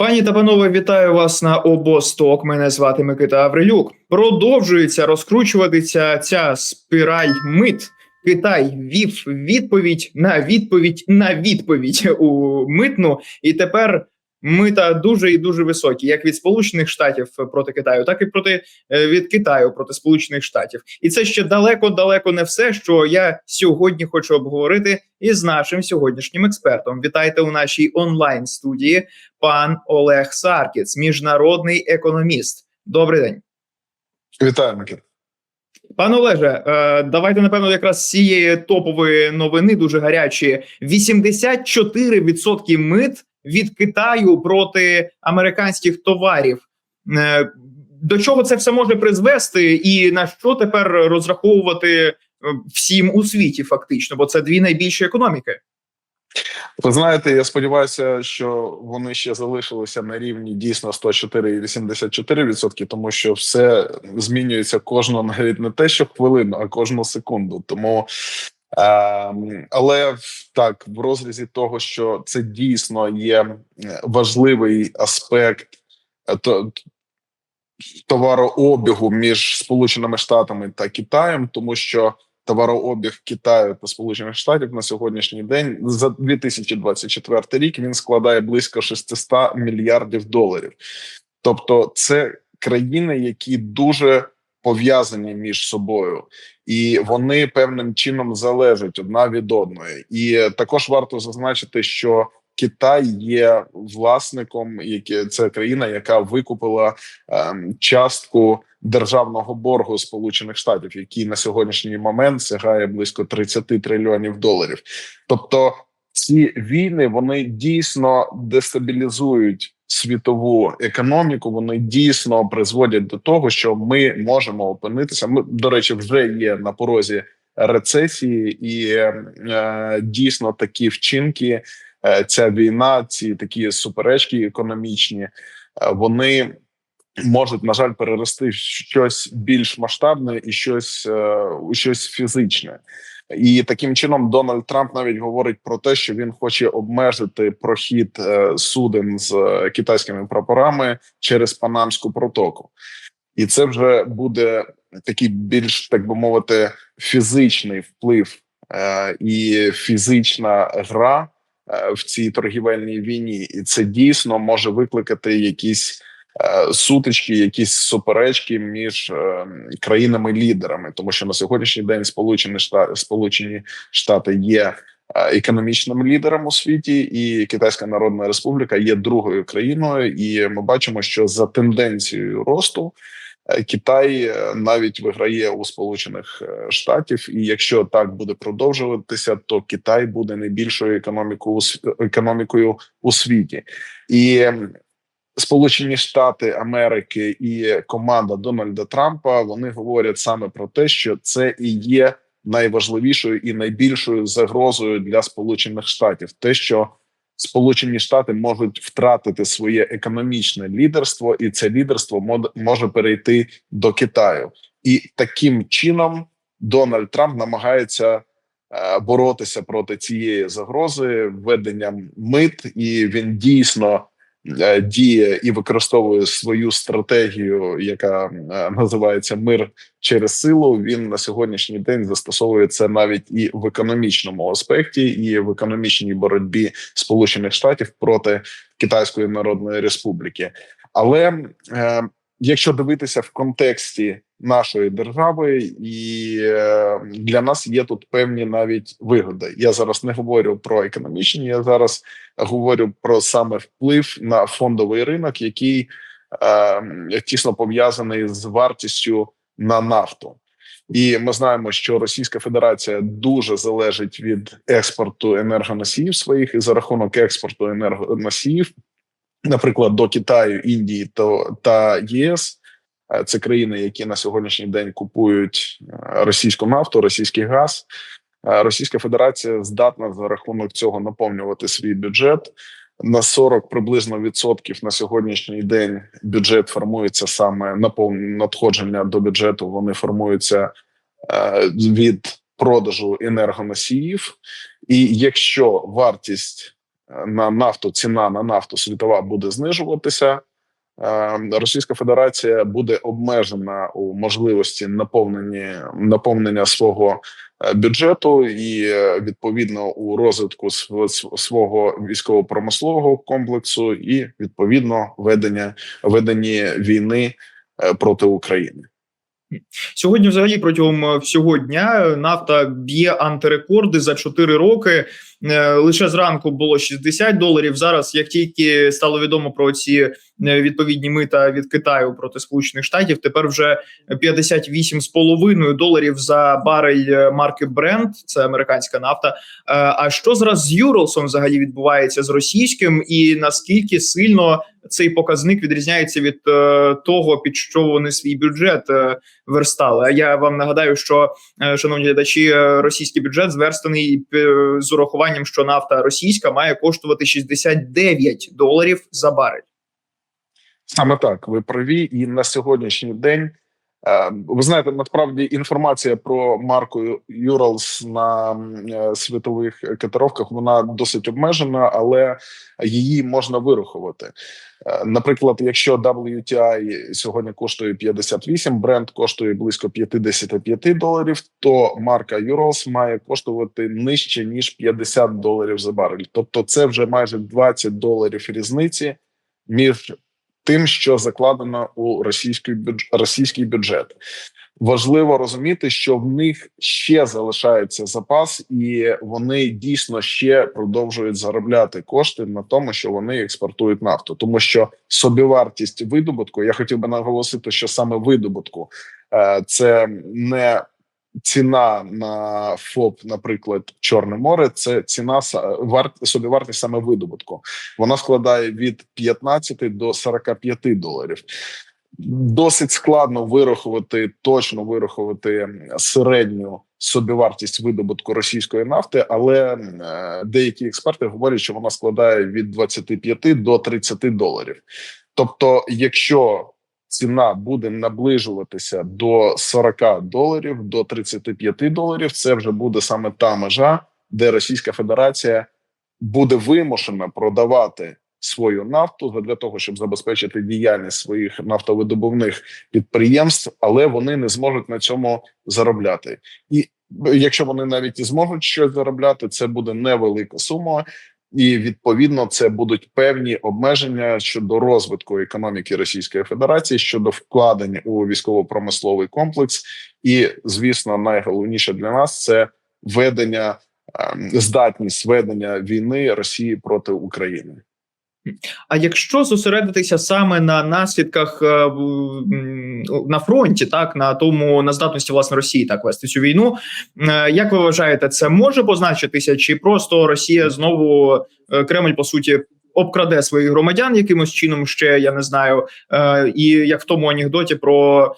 Пані та панове, вітаю вас на обосток. Мене звати Микита Аврилюк. Продовжується розкручуватися ця спіраль мит. Китай вів відповідь на відповідь на відповідь у митну, і тепер мита дуже і дуже високі, як від Сполучених Штатів проти Китаю, так і проти е, від Китаю проти Сполучених Штатів. І це ще далеко далеко не все, що я сьогодні хочу обговорити із нашим сьогоднішнім експертом. Вітайте у нашій онлайн студії пан Олег Саркіц, міжнародний економіст. Добрий день, Вітаю, Микит. пане Олеже. Е, давайте напевно якраз з цієї топової новини дуже гарячі: 84% мит від Китаю проти американських товарів. Е, До чого це все може призвести, і на що тепер розраховувати е, всім у світі, фактично, бо це дві найбільші економіки. Ви знаєте, я сподіваюся, що вони ще залишилися на рівні дійсно 104,84%, тому що все змінюється кожну навіть не те, що хвилину, а кожну секунду. Тому е, але так, в розрізі того, що це дійсно є важливий аспект е, то. Товарообігу між Сполученими Штатами та Китаєм, тому що товарообіг Китаю та Сполучених Штатів на сьогоднішній день за 2024 рік він складає близько 600 мільярдів доларів. Тобто, це країни, які дуже пов'язані між собою, і вони певним чином залежать одна від одної. І також варто зазначити, що Китай є власником, яке це країна, яка викупила ем, частку державного боргу Сполучених Штатів, який на сьогоднішній момент сягає близько 30 трильйонів доларів. Тобто, ці війни вони дійсно дестабілізують світову економіку. Вони дійсно призводять до того, що ми можемо опинитися. Ми до речі, вже є на порозі рецесії, і е, дійсно такі вчинки. Е, ця війна, ці такі суперечки економічні, е, вони можуть на жаль перерости в щось більш масштабне і щось е, у щось фізичне. І таким чином Дональд Трамп навіть говорить про те, що він хоче обмежити прохід суден з китайськими прапорами через Панамську протоку, і це вже буде такий більш так би мовити фізичний вплив і фізична гра. Е, в цій торгівельній війні, і це дійсно може викликати якісь е, сутички, якісь суперечки між е, країнами-лідерами, тому що на сьогоднішній день Сполучені Штати Сполучені Штати є. Економічним лідером у світі і Китайська Народна Республіка є другою країною, і ми бачимо, що за тенденцією росту Китай е, навіть виграє у Сполучених е, Штатів, і якщо так буде продовжуватися, то Китай буде найбільшою економікою економікою у світі і. Сполучені Штати Америки і команда Дональда Трампа вони говорять саме про те, що це і є найважливішою і найбільшою загрозою для Сполучених Штатів, те, що Сполучені Штати можуть втратити своє економічне лідерство, і це лідерство може перейти до Китаю, і таким чином Дональд Трамп намагається е, боротися проти цієї загрози введенням мит, і він дійсно діє і використовує свою стратегію, яка е, називається мир через силу. Він на сьогоднішній день застосовує це навіть і в економічному аспекті, і в економічній боротьбі Сполучених Штатів проти Китайської Народної Республіки. Але е, якщо дивитися в контексті нашої держави, і е, для нас є тут певні навіть вигоди. Я зараз не говорю про економічні, я зараз говорю про саме вплив на фондовий ринок, який е, тісно пов'язаний з вартістю на нафту. І ми знаємо, що Російська Федерація дуже залежить від експорту енергоносіїв своїх і за рахунок експорту енергоносіїв, наприклад, до Китаю, Індії то та ЄС. Е, це країни, які на сьогоднішній день купують е, російську нафту, російський газ. Е, Російська Федерація здатна за рахунок цього наповнювати свій бюджет на 40 приблизно відсотків на сьогоднішній день. Бюджет формується саме надходження до бюджету. Вони формуються від продажу енергоносіїв, і якщо вартість на нафту, ціна на нафту світова буде знижуватися. Е, Російська Федерація буде обмежена у можливості наповнення наповнення свого е, бюджету і е, відповідно у розвитку св- св- свого військово-промислового комплексу, і відповідно ведення ведення війни е, проти України. Сьогодні, взагалі, протягом е, всього дня е, нафта б'є антирекорди за 4 роки. Е, Лише зранку було 60 доларів. Зараз, як тільки стало відомо про ці відповідні мита від Китаю проти Сполучених Штатів, тепер вже 58,5 доларів за барель марки Brent, це американська нафта. А що зараз з Юралсом взагалі відбувається з російським, і наскільки сильно цей показник відрізняється від е, того, під що вони свій бюджет е, верстали? А я вам нагадаю, що е, шановні глядачі, е, російський бюджет зверстаний е, з урахуванням, що нафта російська має коштувати 69 доларів за барель. Саме так, ви праві, і на сьогоднішній день ви знаєте, насправді інформація про марку Юралс на е, світових котировках вона досить обмежена, але її можна вирахувати. Е, Наприклад, якщо WTI сьогодні коштує 58, бренд коштує близько 55 доларів, то марка Юралс має коштувати нижче ніж 50 доларів за барель. Тобто, це вже майже 20 доларів різниці між тим, що закладено у російський бюджет, російський бюджет. Важливо розуміти, що в них ще залишається запас, і вони дійсно ще продовжують заробляти кошти на тому, що вони експортують нафту, тому що собівартість видобутку. Я хотів би наголосити, що саме видобутку е, це не ціна на ФОП, наприклад, Чорне море. Це ціна варт собівартість саме видобутку. Вона складає від 15 до 45 доларів. Досить складно вирахувати точно вирахувати середню собівартість видобутку російської нафти, але е, деякі експерти говорять, що вона складає від 25 до 30 доларів. Тобто, якщо ціна буде наближуватися до 40 доларів, до 35 доларів, це вже буде саме та межа, де Російська Федерація буде вимушена продавати свою нафту для того, щоб забезпечити діяльність своїх нафтовидобувних підприємств, але вони не зможуть на цьому заробляти. І якщо вони навіть і зможуть щось заробляти, це буде невелика сума. І відповідно це будуть певні обмеження щодо розвитку економіки Російської Федерації щодо вкладень у військово-промисловий комплекс, і звісно, найголовніше для нас це ведення ем, здатність ведення війни Росії проти України. А якщо зосередитися саме на наслідках е, на фронті, так на тому на здатності власне Росії так вести цю війну, е, як ви вважаєте, це може позначитися, чи просто Росія знову е, Кремль по суті обкраде своїх громадян якимось чином ще я не знаю, і як в тому анекдоті про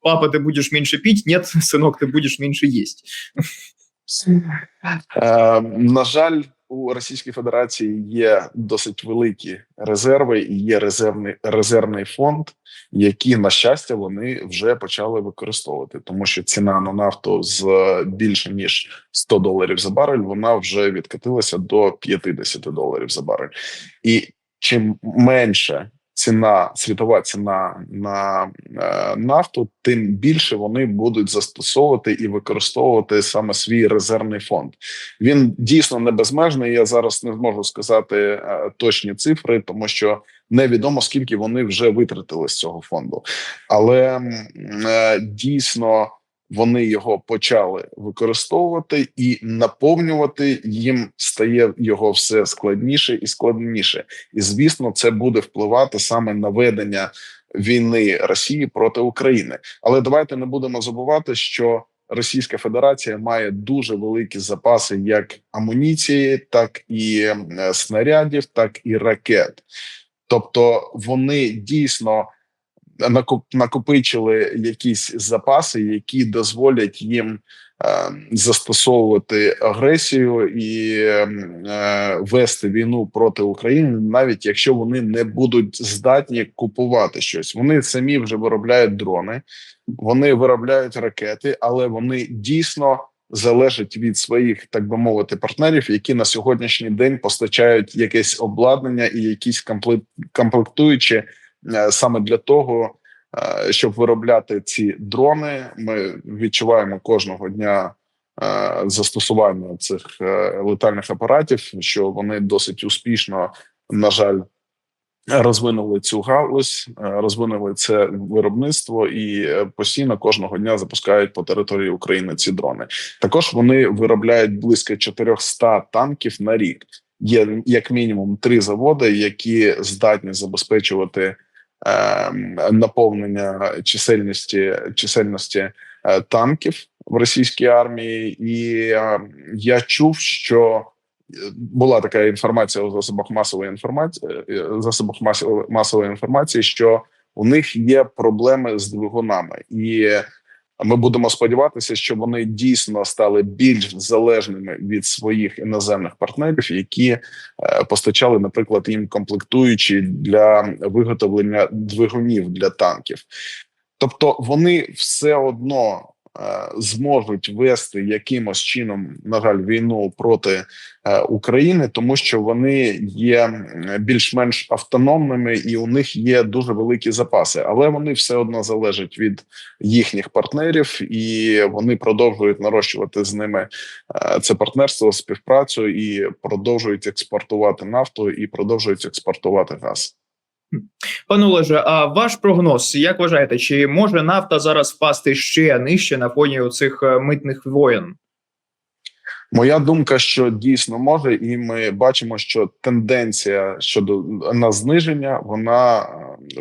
папа, ти будеш менше піть, ні, синок, ти будеш менше їсть. На жаль, у Російській Федерації є досить великі резерви і є резервний резервний фонд, які на щастя вони вже почали використовувати, тому що ціна на нафту з більше ніж 100 доларів за барель вона вже відкатилася до 50 доларів за барель, і чим менше ціна світова ціна на е, нафту, тим більше вони будуть застосовувати і використовувати саме свій резервний фонд. Він дійсно не безмежний. Я зараз не зможу сказати е, точні цифри, тому що невідомо скільки вони вже витратили з цього фонду, але е, дійсно. Вони його почали використовувати і наповнювати їм стає його все складніше і складніше. І звісно, це буде впливати саме на ведення війни Росії проти України. Але давайте не будемо забувати, що Російська Федерація має дуже великі запаси як амуніції, так і е, снарядів, так і ракет. Тобто вони дійсно накопичили якісь запаси, які дозволять їм е, застосовувати агресію і е, вести війну проти України, навіть якщо вони не будуть здатні купувати щось. Вони самі вже виробляють дрони, вони виробляють ракети, але вони дійсно залежить від своїх, так би мовити, партнерів, які на сьогоднішній день постачають якесь обладнання і якісь компле- комплектуючі саме для того, е, щоб виробляти ці дрони. Ми відчуваємо кожного дня е, застосування цих е, летальних апаратів, що вони досить успішно, на жаль. Розвинули цю галузь, е, розвинули це виробництво і е, постійно кожного дня запускають по території України ці дрони. Також вони виробляють близько 400 танків на рік. Є як мінімум три заводи, які здатні забезпечувати е, наповнення чисельності чисельності е, танків в російській армії, і е, я чув, що була така інформація у засобах масової інформації е, засобах масової інформації, що у них є проблеми з двигунами, і ми будемо сподіватися, що вони дійсно стали більш залежними від своїх іноземних партнерів, які е, постачали, наприклад, їм комплектуючі для виготовлення двигунів для танків. Тобто вони все одно зможуть вести якимось чином, на жаль, війну проти е, України, тому що вони є більш-менш автономними і у них є дуже великі запаси, але вони все одно залежать від їхніх партнерів, і вони продовжують нарощувати з ними е, це партнерство, співпрацю і продовжують експортувати нафту і продовжують експортувати газ. Пане Олеже, а ваш прогноз, як вважаєте, чи може нафта зараз впасти ще нижче на фоні оцих е, митних воєн? Моя думка, що дійсно може, і ми бачимо, що тенденція щодо на зниження вона е,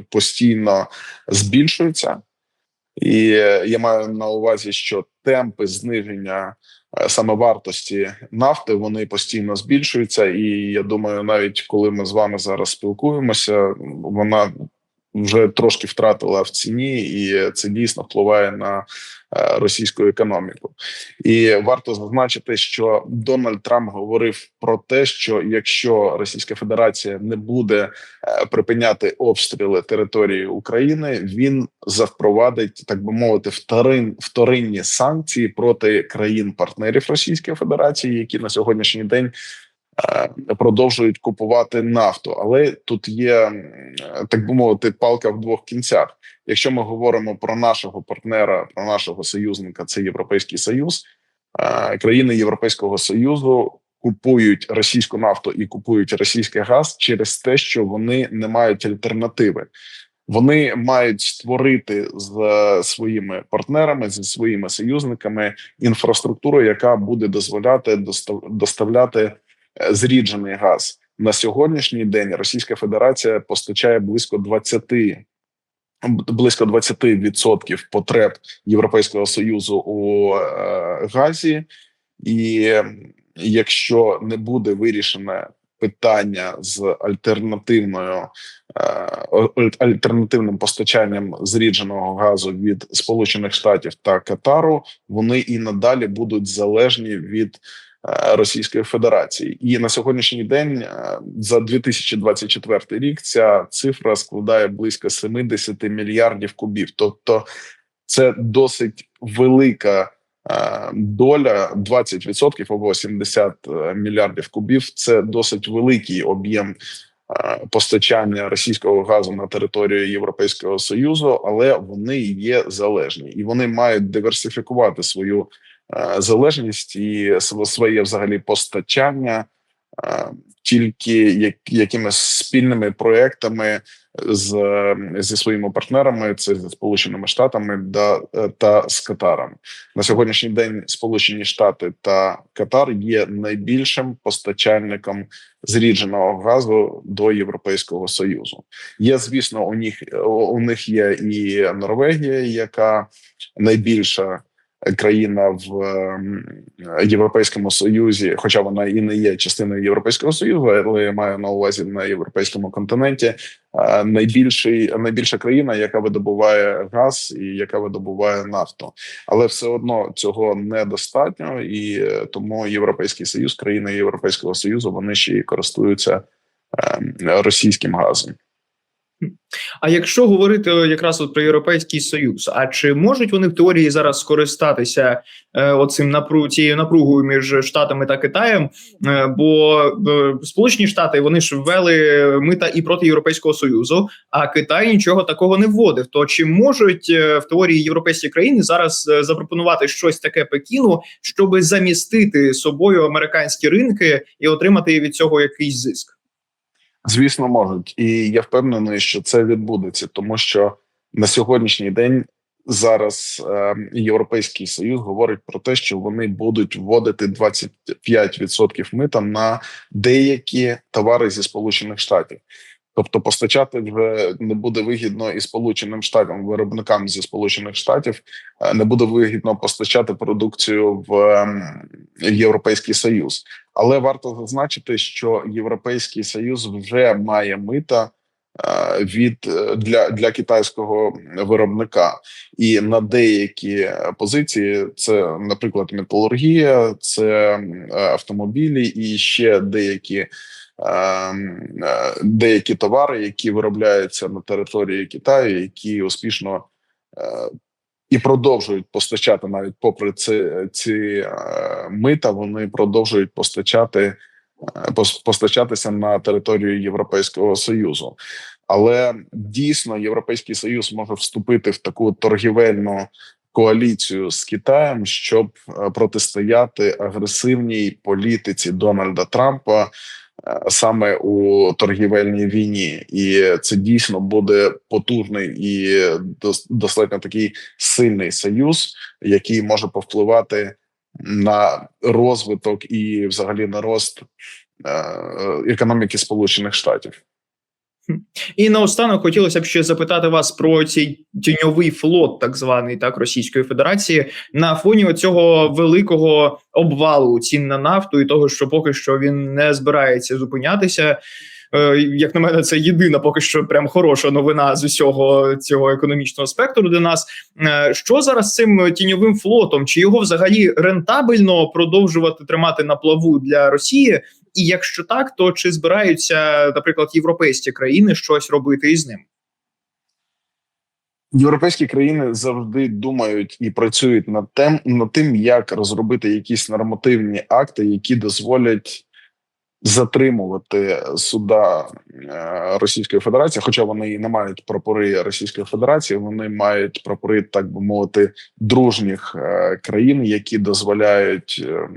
постійно збільшується, і е, я маю на увазі, що темпи зниження самовартості саме вартості нафти вони постійно збільшуються. І я думаю, навіть коли ми з вами зараз спілкуємося, вона вже трошки втратила в ціні, і це дійсно впливає на е, російську економіку. І варто зазначити, що Дональд Трамп говорив про те, що якщо Російська Федерація не буде е, припиняти обстріли території України, він запровадить, так би мовити, вторин, вторинні санкції проти країн-партнерів Російської Федерації, які на сьогоднішній день. Е, Продовжують купувати нафту, але тут є так би мовити палка в двох кінцях. Якщо ми говоримо про нашого партнера, про нашого союзника, це Європейський Союз, е, країни Європейського союзу купують російську нафту і купують російський газ через те, що вони не мають альтернативи. Вони мають створити з е, своїми партнерами, зі своїми союзниками інфраструктуру, яка буде дозволяти достав- доставляти е, зріджений газ. На сьогоднішній день Російська Федерація постачає близько 20 близько 20% потреб Європейського союзу у е, газі, і якщо не буде вирішене питання з альтернативною е, альтернативним постачанням зрідженого газу від Сполучених Штатів та Катару, вони і надалі будуть залежні від е, Російської Федерації, і на сьогоднішній день е, за 2024 рік ця цифра складає близько 70 мільярдів кубів. Тобто, це досить велика е, доля 20% або 70 мільярдів кубів. Це досить великий об'єм е, постачання російського газу на територію Європейського союзу, але вони є залежні і вони мають диверсифікувати свою е, залежність і св- своє взагалі постачання е, тільки як, якимись спільними проектами з е, зі своїми партнерами, це зі сполученими штатами да, е, та з Катаром. На сьогоднішній день Сполучені Штати та Катар є найбільшим постачальником зрідженого газу до Європейського союзу. Є, звісно, у них у них є і Норвегія, яка найбільша країна в ем, Європейському Союзі, хоча вона і не є частиною Європейського союзу, але я маю на увазі на європейському континенті. е, Найбільший найбільша країна, яка видобуває газ і яка видобуває нафту, але все одно цього недостатньо, і е, тому Європейський Союз, країни Європейського Союзу, вони ще й користуються ем, російським газом. А якщо говорити якраз от про європейський союз, а чи можуть вони в теорії зараз скористатися е, оцим напру цією напругою між штатами та Китаєм? Е, бо е, Сполучені Штати вони ж ввели мита і проти Європейського союзу, а Китай нічого такого не вводив. То чи можуть е, в теорії європейські країни зараз е, запропонувати щось таке Пекіну, щоб замістити собою американські ринки і отримати від цього якийсь зиск? Звісно, можуть, і я впевнений, що це відбудеться, тому що на сьогоднішній день зараз е, Європейський Союз говорить про те, що вони будуть вводити 25% мита на деякі товари зі Сполучених Штатів. Тобто постачати вже не буде вигідно і Сполученим Штатам, виробникам зі Сполучених Штатів е, не буде вигідно постачати продукцію в ем, Європейський Союз. Але варто зазначити, що Європейський Союз вже має мита е, від е, для, для китайського виробника, і на деякі позиції це, наприклад, металургія, це автомобілі і ще деякі. Е, е, Деякі товари, які виробляються на території Китаю, які успішно е, і продовжують постачати навіть попри ці, ці е, мита, вони продовжують постачати постачатися на територію Європейського союзу. Але дійсно європейський союз може вступити в таку торгівельну коаліцію з Китаєм, щоб протистояти агресивній політиці Дональда Трампа. Е, Саме у торгівельній війні, і це дійсно буде потужний і дос- достатньо такий сильний союз, який може повпливати на розвиток і, взагалі, на рост е, економіки Сполучених Штатів. І наостанок хотілося б ще запитати вас про цей тіньовий флот, так званий так Російської Федерації, на фоні цього великого обвалу цін на нафту і того, що поки що він не збирається зупинятися. Е, Як на мене, це єдина поки що прям хороша новина з усього цього економічного спектру для нас. Е, Що зараз з цим тіньовим флотом? Чи його взагалі рентабельно продовжувати тримати на плаву для Росії? І якщо так, то чи збираються, наприклад, європейські країни щось робити із ним? Європейські країни завжди думають і працюють над тим, над тим, як розробити якісь нормативні акти, які дозволять затримувати суда е, Російської Федерації, хоча вони і не мають прапори Російської Федерації, вони мають прапори, так би мовити, дружніх е, країн, які дозволяють е,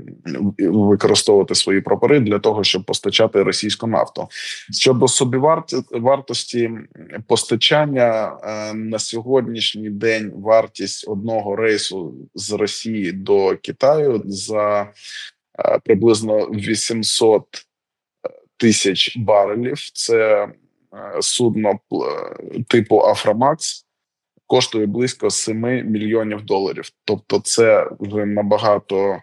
використовувати свої прапори для того, щоб постачати російську нафту. Щодо собіварті вартості постачання на сьогоднішній день вартість одного рейсу з Росії до Китаю за приблизно 800 тисяч барелів. Це е, судно типу Афромакс. Коштує близько 7 мільйонів доларів. Тобто, це вже набагато е,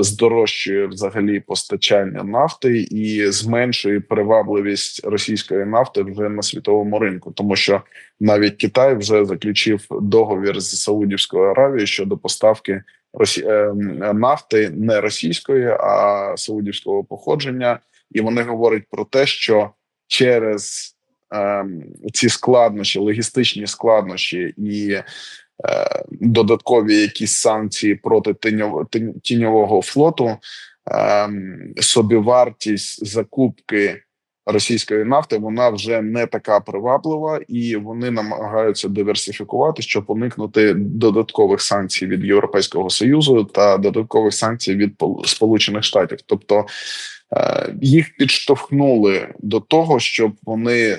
здорожчує взагалі постачання нафти і зменшує привабливість російської нафти вже на світовому ринку, тому що навіть Китай вже заключив договір з Саудівською Аравією щодо поставки росі... е, нафти не російської, а саудівського походження, і вони говорять про те, що через ем, ці складнощі, логістичні складнощі і е, додаткові якісь санкції проти тіньов- тіньового флоту, ем, собівартість закупки російської нафти вона вже не така приваблива, і вони намагаються диверсифікувати, щоб уникнути додаткових санкцій від Європейського союзу та додаткових санкцій від Пол- Сполучених Штатів. Тобто е, їх підштовхнули до того, щоб вони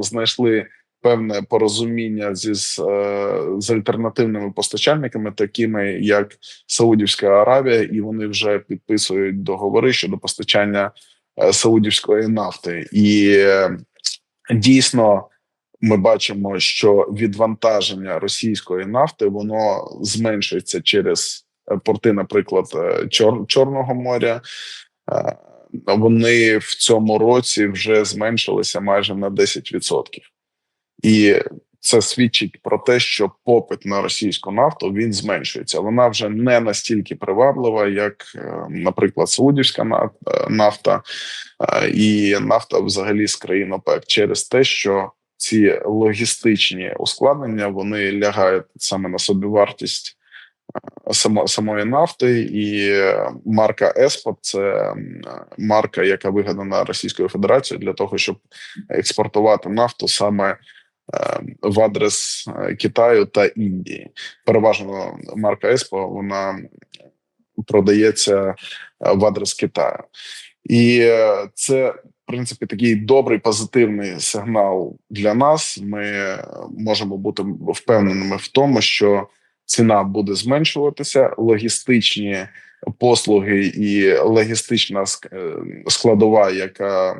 знайшли певне порозуміння зі з, е, з альтернативними постачальниками, такими як Саудівська Аравія, і вони вже підписують договори щодо постачання саудівської нафти, і е, дійсно ми бачимо, що відвантаження російської нафти воно зменшується через е, порти, наприклад, е, Чор, Чорного моря. Е, Вони в цьому році вже зменшилися майже на 10%. І це свідчить про те, що попит на російську нафту він зменшується. Вона вже не настільки приваблива, як, е, наприклад, саудівська е, нафта е, і нафта взагалі з країн ОПЕК через те, що ці логістичні ускладнення вони лягають саме на собівартість само, самої нафти, і марка Еспо це марка, яка вигадана Російською Федерацією для того, щоб експортувати нафту саме в адрес е, Китаю та Індії. Переважно марка Еспо вона продається е, в адрес Китаю, і е, це в принципі такий добрий позитивний сигнал для нас. Ми е, можемо бути впевненими в тому, що ціна буде зменшуватися, логістичні послуги і логістична е, складова, яка е,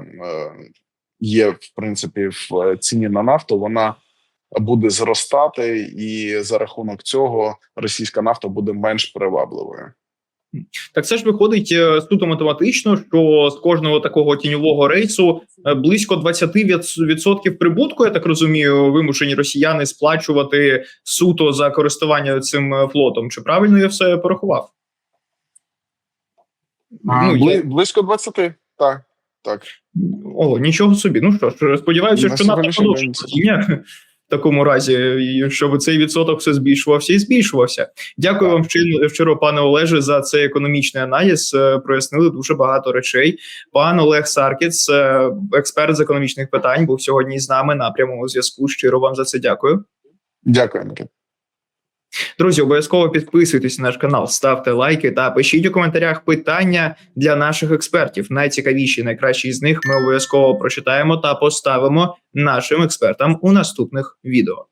є в принципі в ціні на нафту, вона буде зростати, і за рахунок цього російська нафта буде менш привабливою. Так це ж виходить е, суто математично, що з кожного такого тіньового рейсу е, близько 20% прибутку, я так розумію, вимушені росіяни сплачувати суто за користування цим е, флотом. Чи правильно я все порахував? Ну, Бли, близько 20, так. Так, О, нічого собі. Ну що ж, сподіваюся, На що нафта сьогоднішній продовжить день це- падіння. В такому разі, щоб цей відсоток все збільшувався і збільшувався. Дякую Так. вам щиро, щиро, пане Олеже, за цей економічний аналіз. Е, Прояснили дуже багато речей. Пан Олег Саркіц, е, експерт з економічних питань, був сьогодні з нами на прямому зв'язку. Щиро вам за це дякую. дякую, Микита. Друзі, обов'язково підписуйтесь на наш канал, ставте лайки та пишіть у коментарях питання для наших експертів. Найцікавіші, найкращі з них ми обов'язково прочитаємо та поставимо нашим експертам у наступних відео.